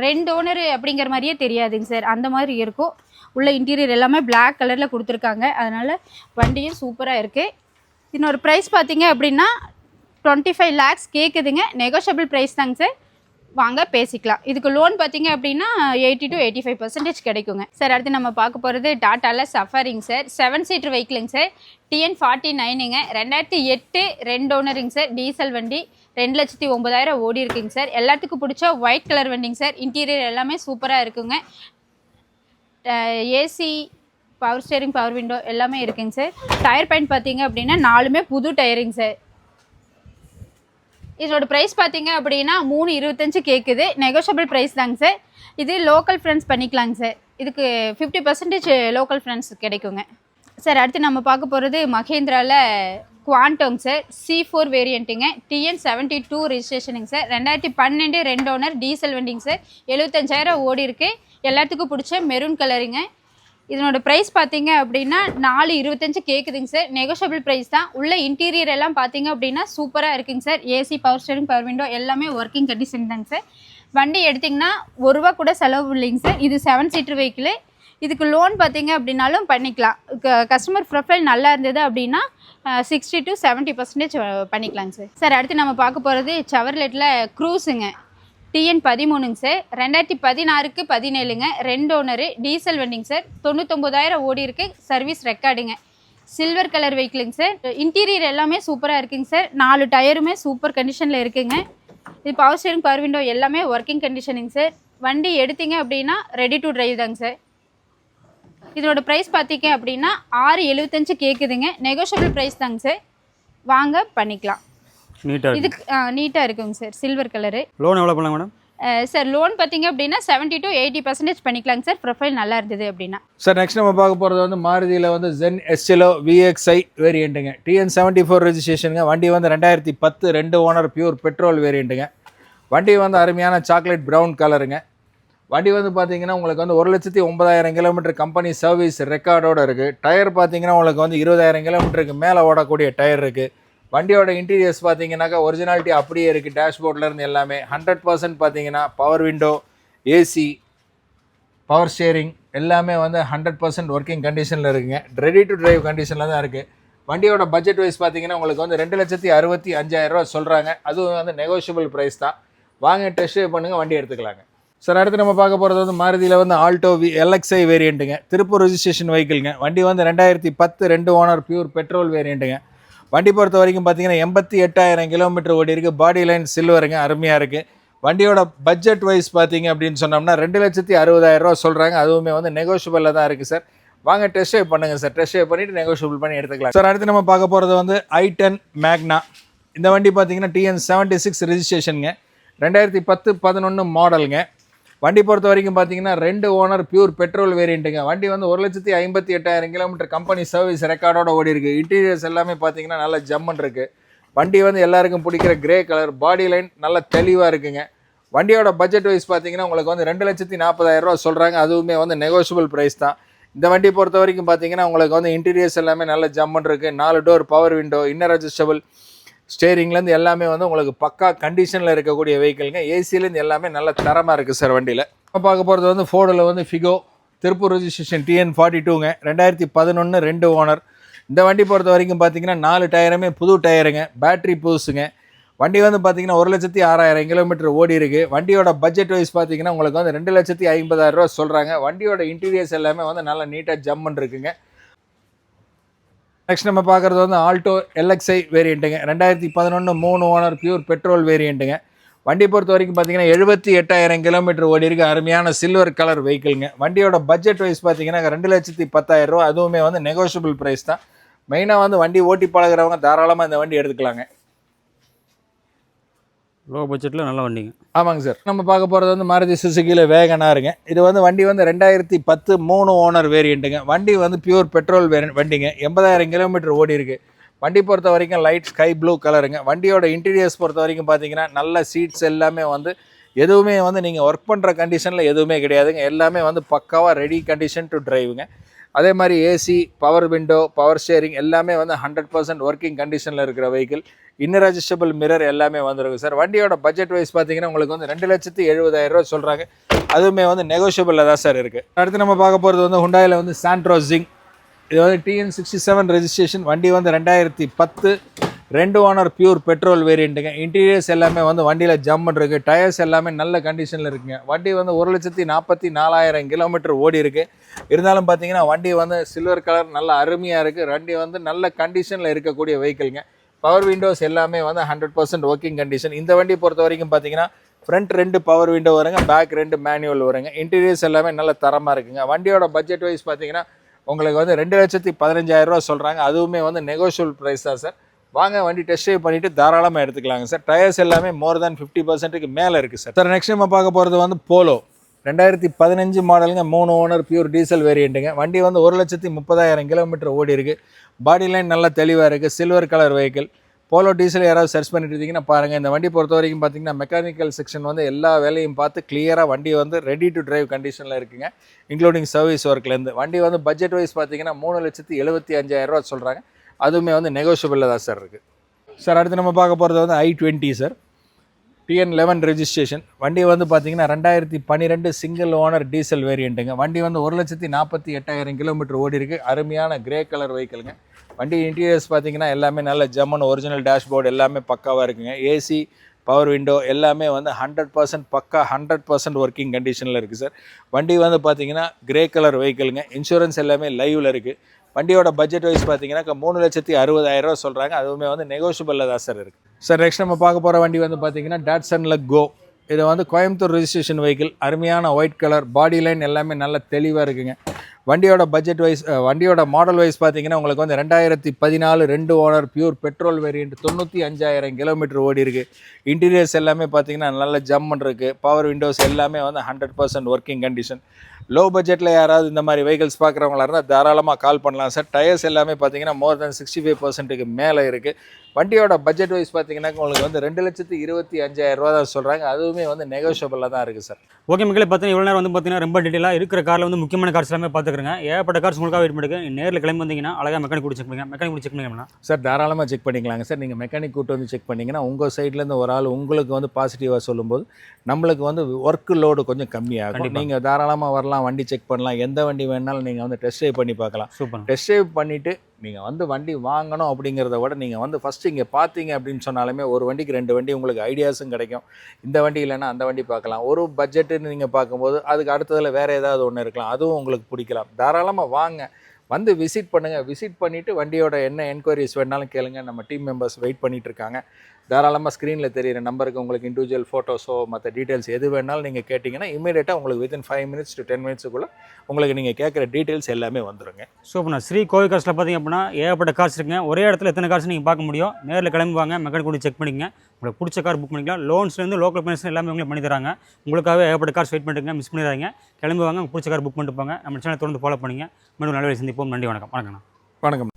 C: ரெண்டு ஓனர் அப்படிங்கிற மாதிரியே தெரியாதுங்க சார் அந்த மாதிரி இருக்கும். உள்ள இன்டீரியர் எல்லாமே பிளாக் கலரில் கொடுத்துருக்காங்க. அதனால் வண்டியும் சூப்பராக இருக்குது இதனோட ப்ரைஸ் பார்த்தீங்க அப்படின்னா டுவெண்ட்டி ஃபைவ் லேக்ஸ் கேட்குதுங்க நெகோஷியபிள் ப்ரைஸ் தாங்க சார் வாங்க பேசிக்கலாம். இதுக்கு லோன் பார்த்தீங்க அப்படின்னா eighty to eighty five percentage கிடைக்குங்க. சார் அடுத்து நம்ம பார்க்க போகிறது டாட்டாவில் சஃபரிங் சார். செவன் சீட்டர் வெஹிக்கிளுங்க சார். டிஎன் ஃபார்ட்டி நைனுங்க ரெண்டாயிரத்தி எட்டு ரெண்டு ஓனருங்க சார். டீசல் வண்டி. ரெண்டு லட்சத்தி ஒம்பதாயிரம் ஓடி இருக்குங்க சார். எல்லாத்துக்கும் பிடிச்ச ஒயிட் கலர் வண்டிங்க சார். இன்டீரியர் எல்லாமே சூப்பராக இருக்குங்க. AC power steering power window எல்லாமே இருக்குங்க சார். டயர் பாயிண்ட் பார்த்தீங்க அப்படின்னா நாலுமே புது டயரிங் சார். இதோட ப்ரைஸ் பார்த்தீங்க அப்படின்னா மூணு இருபத்தஞ்சு கேட்குது நெகோஷியபிள் ப்ரைஸ் தாங்க சார் இது லோக்கல் ஃப்ரெண்ட்ஸ் பண்ணிக்கலாங்க சார் இதுக்கு ஃபிஃப்டி பர்சன்டேஜ் லோக்கல் ஃப்ரெண்ட்ஸ் கிடைக்குங்க. சார் அடுத்து நம்ம பார்க்க போகிறது மகேந்திராவில் குவாண்டோங் சார் சி ஃபோர் வேரியண்ட்டுங்க டிஎன் செவன்ட்டி டூ ரிஜிஸ்ட்ரேஷனுங்க சார் ரெண்டாயிரத்தி பன்னெண்டு ரெண்டு ஓனர் டீசல் வண்டிங்க சார் எழுபத்தஞ்சாயிரம் ஓடி இருக்கு எல்லாத்துக்கும் பிடிச்ச மெரூன் கலருங்க இதனோட ப்ரைஸ் பார்த்தீங்க அப்படின்னா நாலு இருபத்தஞ்சு கேட்குதுங்க சார் நெகோஷியபிள் ப்ரைஸ் தான். உள்ள இன்டீரியர் எல்லாம் பார்த்தீங்க அப்படின்னா சூப்பராக இருக்குங்க sir AC power steering power window எல்லாமே ஒர்க்கிங் கண்டிஷன் தாங்க சார் வண்டி எடுத்திங்கன்னா ஒரு ரூபா கூட செலவு இல்லைங்க சார் இது செவன் சீட்டர் வெஹிக்கிள் இதுக்கு லோன் பார்த்தீங்க அப்படின்னாலும் பண்ணிக்கலாம். கஸ்டமர் ப்ரொஃபைல் நல்லா இருந்தது அப்படின்னா சிக்ஸ்டி டு செவன்ட்டி பர்சன்டேஜ் பண்ணிக்கலாங்க சார் சார் அடுத்து நம்ம பார்க்க போகிறது செவர்லெட்டில் க்ரூஸுங்க டிஎன் பதிமூணுங்க சார். ரெண்டாயிரத்தி பதினாறுக்கு பதினேழுங்க. ரெண்டு ஓனரு டீசல் வண்டிங்க சார். தொண்ணூத்தொம்பதாயிரம் ஓடி இருக்கு. சர்வீஸ் ரெக்கார்டுங்க. சில்வர் கலர் வெஹிக்கிளுங்க சார். இன்டீரியர் எல்லாமே சூப்பராக இருக்குங்க சார். நாலு டயருமே சூப்பர் கண்டிஷனில் இருக்குங்க. இது பவர் ஸ்டேரிங் பவர் விண்டோ எல்லாமே ஒர்க்கிங் கண்டிஷனுங்க சார். வண்டி எடுத்தீங்க அப்படின்னா ரெடி டு டிரைவ் தாங்க சார். இதோட ப்ரைஸ் பார்த்தீங்க அப்படின்னா ஆறு எழுபத்தஞ்சு கேட்குதுங்க நெகோஷியபிள் ப்ரைஸ் தாங்க சார். வாங்க பண்ணிக்கலாம்.
A: நீட்டாக இருக்கு.
C: இதுக்கு நீட்டாக இருக்குங்க சார் சில்வர் கலரு.
A: லோன் எவ்வளோ பண்ணலாம் மேடம்
C: சார் லோன் பார்த்தீங்க அப்படின்னா செவன்ட்டி டு எயிட்டி பர்சன்டேஜ் பண்ணிக்கலாங்க சார். ப்ரொஃபைல் நல்லா இருந்தது அப்படின்னா.
B: சார் நெக்ஸ்ட் நம்ம பார்க்க போகிறது வந்து மாருதியில் வந்து ஜென் எஸ்எலோ விஎக்ஸ்ஐ வேரியண்ட்டுங்க டிஎன் செவன்ட்டி ஃபோர் ரெஜிஸ்ட்ரேஷனுங்க வண்டி வந்து ரெண்டாயிரத்தி பத்து ரெண்டு ஓனர் பியூர் பெட்ரோல் வேரியண்ட்டுங்க வண்டி வந்து அருமையான சாக்லேட் ப்ரௌன் கலருங்க வண்டி வந்து பார்த்தீங்கன்னா உங்களுக்கு வந்து ஒரு லட்சத்தி ஒன்பதாயிரம் கிலோமீட்டர் கம்பெனி சர்வீஸ் ரெக்கார்டோட இருக்குது டயர் பார்த்தீங்கன்னா உங்களுக்கு வந்து இருபதாயிரம் கிலோமீட்டருக்கு மேலே ஓடக்கூடிய டயர் இருக்குது வண்டியோட இன்டீரியர்ஸ் பார்த்தீங்கன்னாக்கா ஒரிஜினாலிட்டி அப்படியே இருக்குது டேஷ்போர்ட்லேருந்து எல்லாமே. ஹண்ட்ரட் பர்சன்ட் பார்த்தீங்கன்னா power window AC power steering எல்லாமே வந்து ஹண்ட்ரட் பர்சன்ட் ஒர்க்கிங் கண்டிஷனில் இருக்குங்க. ரெடி டு டிரைவ் கண்டிஷனில் தான் இருக்குது வண்டியோட பட்ஜெட் வைஸ் பார்த்தீங்கன்னா உங்களுக்கு வந்து ரெண்டு லட்சத்தி அறுபத்தி அஞ்சாயிரம் ரூபா சொல்கிறாங்க அதுவும் வந்து நெகோஷியபிள் ப்ரைஸ் தான். வாங்க டெஸ்ட் ட்ரைவ் பண்ணுங்கள் வண்டி எடுத்துக்கலாங்க. சார் அடுத்து நம்ம பார்க்க போகிறது வந்து மாருதியில் வந்து Alto V L X I வேரியண்ட்டுங்க Tiruppur registration வெஹிக்கிள்ங்க வண்டி வந்து ரெண்டாயிரத்தி பத்து ரெண்டு ஓனர் பியூர் பெட்ரோல் வேரியண்ட்டுங்க வண்டி பொறுத்த வரைக்கும் பார்த்தீங்கன்னா எண்பத்தி எட்டாயிரம் கிலோமீட்டர் ஓடி இருக்குது பாடி லைன் சில்வருங்க அருமையாக இருக்குது வண்டியோட பட்ஜெட் வைஸ் பார்த்தீங்க அப்படின்னு சொன்னோம்னா ரெண்டு லட்சத்தி அறுபதாயிரம் ரூபா சொல்கிறாங்க அதுவுமே வந்து நெகோஷியபிளில் தான் இருக்குது சார் வாங்க டெஸ்ட் ட்ரைவ் பண்ணுங்கள் சார் டெஸ்ட் ட்ரைவ் பண்ணிவிட்டு நெகோஷியபிள் பண்ணி எடுத்துக்கலாம். சார் அடுத்து நம்ம பார்க்க போகிறது வந்து ஐ டென் மேக்னா இந்த வண்டி பார்த்தீங்கன்னா டிஎன் செவன்ட்டி சிக்ஸ் ரெஜிஸ்ட்ரேஷனுங்க ரெண்டாயிரத்தி பத்து பதினொன்று மாடலுங்க வண்டி பொறுத்த வரைக்கும் பார்த்தீங்கன்னா ரெண்டு ஓனர் பியூர் பெட்ரோல் வேரியண்ட்டுங்க வண்டி வந்து ஒரு லட்சத்தி ஐம்பத்தி எட்டாயிரம் கிலோமீட்டர் கம்பெனி சர்வீஸ் ரெக்கார்டோட ஓடி இருக்குது இன்டீரியர்ஸ் எல்லாமே பார்த்தீங்கன்னா நல்ல ஜம்மன் இருக்குது வண்டி வந்து எல்லாருக்கும் பிடிக்கிற கிரே கலர் பாடி லைன் நல்ல தெளிவாக இருக்குங்க. வண்டியோட பட்ஜெட் வைஸ் பார்த்தீங்கன்னா உங்களுக்கு வந்து ரெண்டு லட்சத்தி நாற்பதாயிரரூவா சொல்கிறாங்க அதுவுமே வந்து நெகோஷியபிள் ப்ரைஸ் தான். இந்த வண்டி பொறுத்த வரைக்கும் பார்த்தீங்கன்னா உங்களுக்கு வந்து இன்டீரியர்ஸ் எல்லாமே நல்ல ஜம்மன் இருக்குது நாலு door power window inner adjustable ஸ்டேரிங்லேருந்து எல்லாமே வந்து உங்களுக்கு பக்கா கண்டிஷனில் இருக்கக்கூடிய வெஹிக்கிள்ங்க ஏசிலேருந்து எல்லாமே நல்ல தரமாக இருக்குது சார் வண்டியில். இப்போ பார்க்க போகிறது வந்து ஃபோர்டில் வந்து Figo Tiruppur registration TN forty டூங்க ரெண்டாயிரத்தி பதினொன்று ரெண்டு ஓனர் இந்த வண்டி பொறுத்த வரைக்கும் பார்த்தீங்கன்னா நாலு டயருமே புது டயருங்க பேட்டரி புதுசுங்க. வண்டி வந்து பார்த்தீங்கன்னா ஒரு லட்சத்தி ஆறாயிரம் கிலோமீட்டர் ஓடி இருக்குது வண்டியோட பட்ஜெட் வைஸ் பார்த்தீங்கன்னா உங்களுக்கு வந்து ரெண்டு லட்சத்தி ஐம்பதாயிரம் ரூபா சொல்கிறாங்க வண்டியோட இன்டீரியர்ஸ் எல்லாமே வந்து நல்லா நீட்டாக ஜம்முன்னு இருக்குங்க நெக்ஸ்ட் நம்ம பார்க்குறது வந்து ஆல்டோ எல்எக்ஸ்ஐ வேரியண்ட்டுங்க ரெண்டாயிரத்தி பதினொன்று மூணு ஓனர் பியூர் பெட்ரோல் வேரியண்ட்டுங்க வண்டி பொறுத்த வரைக்கும் பார்த்தீங்கன்னா எழுபத்தி எட்டாயிரம் கிலோமீட்டர் ஓடி இருக்க. அருமையான சில்வர் கலர் வெஹிக்கிள்ங்க வண்டியோட பட்ஜெட் வைஸ் பார்த்தீங்கன்னா ரெண்டு லட்சத்தி பத்தாயிரம் ரூபா அதுவுமே வந்து நெகோஷியபிள் ப்ரைஸ் தான். மெயினாக வந்து வண்டி ஓட்டி பழகுறவங்க தாராளமாக இந்த வண்டி எடுத்துக்கலாங்க.
A: லோ பட்ஜெட்டில் நல்ல வண்டிங்க.
B: ஆமாங்க சார். நம்ம பார்க்க போகிறது வந்து மாருதி சுசுக்கியில் வேகனாருங்க இது வந்து வண்டி வந்து ரெண்டாயிரத்தி பத்து மூணு ஓனர் வேரியண்ட்டுங்க வண்டி வந்து பியூர் பெட்ரோல் வேரியன் வண்டிங்க. எண்பதாயிரம் கிலோமீட்டர் ஓடி இருக்கு. வண்டி பொறுத்த வரைக்கும் லைட் ஸ்கை ப்ளூ கலருங்க வண்டியோட இன்டீரியர்ஸ் பொறுத்த வரைக்கும் பார்த்தீங்கன்னா நல்ல சீட்ஸ் எல்லாமே வந்து எதுவுமே வந்து நீங்கள் ஒர்க் பண்ணுற கண்டிஷனில் எதுவுமே கிடையாதுங்க. எல்லாமே வந்து பக்காவாக ரெடி கண்டிஷன் டு டிரைவுங்க அதே மாதிரி AC power window power steering எல்லாமே வந்து ஹண்ட்ரட் பர்சன்ட் ஒர்க்கிங் கண்டிஷனில் இருக்கிற வெஹிக்கிள் இன்னர் அட்ஜஸ்டபிள் மிரர் எல்லாமே வந்துருக்கு சார். வண்டியோட பட்ஜெட் வைஸ் பார்த்தீங்கன்னா உங்களுக்கு வந்து ரெண்டு லட்சத்தி எழுபதாயிரம் ரூபா சொல்கிறாங்க அதுவுமே வந்து நெகோஷியபிளில் தான் சார் இருக்குது அடுத்து நம்ம பார்க்க போகிறது வந்து ஹுண்டாயில் வந்து சாண்ட்ரோசிங் இது வந்து டிஎன் சிக்ஸ்டி செவன் ரெஜிஸ்ட்ரேஷன் வண்டி வந்து ரெண்டாயிரத்தி பத்து. ரெண்டு ஓனர் பியூர் பெட்ரோல் வேரியண்ட்டுங்க. இன்டீரியர்ஸ் எல்லாமே வந்து வண்டியில் ஜம்முன் இருக்குது டயர்ஸ் எல்லாமே நல்ல கண்டிஷனில் இருக்குங்க. வண்டி வந்து ஒரு லட்சத்தி நாற்பத்தி நாலாயிரம் கிலோமீட்டர் ஓடி இருக்குது இருந்தாலும் பார்த்தீங்கன்னா வண்டி வந்து சில்வர் கலர் நல்ல அருமையாக இருக்குது வண்டி வந்து நல்ல கண்டிஷனில் இருக்கக்கூடிய வெஹிக்கிள்ங்க பவர் விண்டோஸ் எல்லாமே வந்து ஹண்ட்ரட் பர்சன்ட் ஒர்க்கிங் கண்டிஷன் இந்த வண்டி பொறுத்த வரைக்கும் பார்த்தீங்கன்னா ஃப்ரண்ட் ரெண்டு பவர் விண்டோ வருங்க பேக் ரெண்டு மேனுவல் வருங்க. இன்டீரியர்ஸ் எல்லாமே நல்ல தரமாக இருக்குங்க. வண்டியோட பட்ஜெட் வைஸ் பார்த்தீங்கன்னா உங்களுக்கு வந்து ரெண்டு லட்சத்தி பதினஞ்சாயிரரூவா சொல்கிறாங்க அதுவுமே வந்து நெகோஷியபிள் ப்ரைஸ் தான் சார் வாங்க வண்டி டெஸ்ட் ட்ரைவ் பண்ணிவிட்டு தாராளமாக எடுத்துக்கலாங்க சார் டயர்ஸ் எல்லாமே மோர் தேன் ஃபிஃப்டி பர்சன்ட்டுக்கு மேலே இருக்குது சார் சார் நெக்ஸ்ட் நம்ம பார்க்க போகிறது வந்து போலோ ரெண்டாயிரத்தி பதினஞ்சு மாடலுங்க மூணு ஓனர் பியூர் டீசல் வேரியண்ட்டுங்க வண்டி வந்து ஒரு லட்சத்தி முப்பதாயிரம் கிலோமீட்டர் ஓடி இருக்குது பாடி லைன் நல்லா தெளிவாக இருக்குது silver colour vehicle Polo diesel யாராவது சர்ச் பண்ணிட்டு இருந்தீங்கன்னா பாருங்கள் இந்த வண்டி பொறுத்த வரைக்கும் பார்த்தீங்கன்னா மெக்கானிக்கல் செக்ஷன் வந்து எல்லா வேலையும் பார்த்து கிளியராக வண்டி வந்து ரெடி டு டிரைவ் கண்டிஷனில் இருக்குங்க இன்க்ளூடிங் சர்வீஸ் ஒர்க்லேருந்து வண்டி வந்து பட்ஜெட் வைஸ் பார்த்தீங்கன்னா மூணு லட்சத்தி எழுபத்தி அஞ்சாயிரம் ரூபா சொல்கிறாங்க அதுவுமே வந்து நெகோஷியபிளில் தான் சார் இருக்குது சார் அடுத்து நம்ம பார்க்க போகிறது வந்து I twenty sir TN eleven registration வண்டி வந்து பார்த்தீங்கன்னா ரெண்டாயிரத்தி பன்னிரெண்டு சிங்கிள் ஓனர் டீசல் வேரியண்ட்டுங்க வண்டி வந்து ஒரு லட்சத்தி நாற்பத்தி எட்டாயிரம் கிலோமீட்டர் ஓடி இருக்குது அருமையான கிரே கலர் வெஹிக்கிளுங்க வண்டி இன்டீரியர்ஸ் பார்த்தீங்கன்னா எல்லாமே நல்ல ஜம்மன் ஒரிஜினல் டேஷ்போர்டு எல்லாமே பக்காவாக இருக்குங்க. ஏசி பவர் விண்டோ எல்லாமே வந்து ஹண்ட்ரட் பர்சன்ட் பக்கா ஹண்ட்ரட் பர்சன்ட் ஒர்க்கிங் கண்டிஷனில் இருக்குது சார் வண்டி வந்து பார்த்தீங்கன்னா கிரே கலர் வெஹிக்கிளுங்க இன்சூரன்ஸ் எல்லாமே லைவில் இருக்குது வண்டியோட பட்ஜெட் வைஸ் பார்த்தீங்கன்னா மூணு லட்சத்தி அறுபதாயிரம் ரூபா சொல்கிறாங்க அதுவுமே வந்து நெகோஷியபிளில் தான் சார் இருக்குது சார் நெக்ஸ்ட் நம்ம பார்க்க போகிற வண்டி வந்து பார்த்தீங்கன்னா டாட்சனில் கோ இது வந்து கோயம்புத்தூர் ரெஜிஸ்ட்ரேஷன் வெஹிக்கிள் அருமையான ஒயிட் கலர் பாடி லைன் எல்லாமே நல்ல தெளிவாக இருக்குங்க. வண்டியோட பட்ஜெட் வைஸ் வண்டியோட மாடல் வைஸ் பார்த்தீங்கன்னா உங்களுக்கு வந்து ரெண்டாயிரத்தி பதினாலு ரெண்டு ஓனர் பியூர் பெட்ரோல் வேரியண்ட் தொண்ணூற்றி அஞ்சாயிரம் கிலோமீட்டர் ஓடி இருக்குது இன்டீரியர்ஸ் எல்லாமே பார்த்தீங்கன்னா நல்ல ஜம்மன் இருக்குது பவர் விண்டோஸ் எல்லாமே வந்து hundred percent working condition low பட்ஜெட்டில் யாராவது இந்த மாதிரி வெஹிக்கிள்ஸ் பார்க்குறவங்களா இருந்தால் தாராளமாக கால் பண்ணலாம். சார் டயர்ஸ் எல்லாமே பார்த்தீங்கன்னா மோர் தென் சிக்ஸ்டி ஃபைவ் பர்சன்ட்டுக்கு மேலே இருக்குது வண்டியோட பட்ஜெட் வைஸ் பார்த்தீங்கன்னா உங்களுக்கு வந்து ரெண்டு லட்சத்து இருபத்தி அஞ்சாயிரம் ரூபா தான் சொல்கிறாங்க அதுவுமே வந்து நெகோஷியபிளாக தான் இருக்குது சார்
A: ஓகே மக்களே பார்த்தீங்கன்னா இவ்வளோ நேரம் வந்து பார்த்தீங்கன்னா ரொம்ப டீட்டெயிலாக இருக்கிற காரில் வந்து முக்கியமான கார்ஸ் எல்லாமே பார்த்துக்கிறேங்க. ஏகப்பட்ட கார்ஸ் உங்களுக்காக வெயிட் பண்ணிருக்கு நேரில் கிளம்பி வந்தீங்கன்னா அழகாக மெக்கானிக் கூட செக் பண்ணுங்க மெக்கானிக் கூட செக் பண்ணிங்கன்னா
B: சார் தாராளமாக செக் பண்ணிக்கலாங்க சார். நீங்கள் மெக்கானிக் கூட்டு வந்து செக் பண்ணிங்கன்னா உங்கள் சைட்லேருந்து ஒரு ஆள் உங்களுக்கு வந்து பாசிட்டிவாக சொல்லும்போது நம்மளுக்கு வந்து ஒர்க் லோடு கொஞ்சம் கம்மியாகும். நீங்கள் தாராளமாக வரலாம் வண்டி செக் பண்ணலாம். எந்த வண்டி வேணாலும் நீங்கள் வந்து டெஸ்ட் ட்ரைவ் பண்ணி பார்க்கலாம்.
A: சூப்பர்
B: டெஸ்ட் ட்ரைவ் பண்ணிவிட்டு நீங்கள் வந்து வண்டி வாங்கணும் அப்படிங்கிறத விட நீங்கள் வந்து ஃபஸ்ட்டு இங்கே பார்த்தீங்க அப்படின்னு சொன்னாலுமே ஒரு வண்டிக்கு ரெண்டு வண்டி உங்களுக்கு ஐடியாஸும் கிடைக்கும். இந்த வண்டி இல்லைன்னா அந்த வண்டி பார்க்கலாம். ஒரு பட்ஜெட்டுன்னு நீங்கள் பார்க்கும்போது அதுக்கு அடுத்ததில் வேறு ஏதாவது ஒன்று இருக்கலாம். அதுவும் உங்களுக்கு பிடிக்கலாம். தாராளமாக வாங்க. வந்து விசிட் பண்ணுங்கள் விசிட் பண்ணிவிட்டு வண்டியோட என்ன என்கொயரிஸ் வேணாலும் கேளுங்க. நம்ம டீம் மெம்பர்ஸ் வெயிட் பண்ணிகிட்டு இருக்காங்க. தாராளமாக ஸ்க்ரீனில் தெரியிற நம்பருக்கு உங்களுக்கு இண்டிவிஜுவல் ஃபோட்டோஸோ மற்ற டீட்டெயில்ஸ் எது வேணாலும் நீங்கள் கேட்டிங்கன்னா இமீடியட்டாக உங்களுக்கு within five minutes to ten மினிட்ஸுக்குள்ளே உங்களுக்கு நீங்கள் கேட்குற டீட்டெயில்ஸ் எல்லாமே வந்துடுங்க
A: சூப்பர்ண்ணா ஸ்ரீ கோவில் காசில் பார்த்தீங்க அப்படின்னா ஏகப்பட்ட காசு இருக்குங்க. ஒரே இடத்துல எத்தனை காசு நீங்கள் பார்க்க முடியும்? நேரில் கிளம்பி வாங்க மெக்கானிக் கூட செக் பண்ணிக்கங்க. உங்களுக்கு பிடிச்ச கார் புக் பண்ணிக்கலாம். லோன்ஸ்லேருந்து லோக்கல் ஃபைனான்ஸ் எல்லாமே உங்களுக்கு பண்ணி தராங்க. உங்களுக்காக ஏகப்பட்ட கார்ஸ் வெயிட் பண்ணிட்டுங்க. மிஸ் பண்ணிடுறாங்க கிளம்பி வாங்க உங்களுக்கு பிடிச்ச கார் புக் பண்ணிட்டு போங்க. நம்ம சேனல் தொடர்ந்து ஃபாலோ பண்ணுங்க. மீண்டும் நல்ல சந்திப்போம். சந்திப்போம் நன்றி வணக்கம். வணக்கம்ண்ணா.
B: வணக்கம்.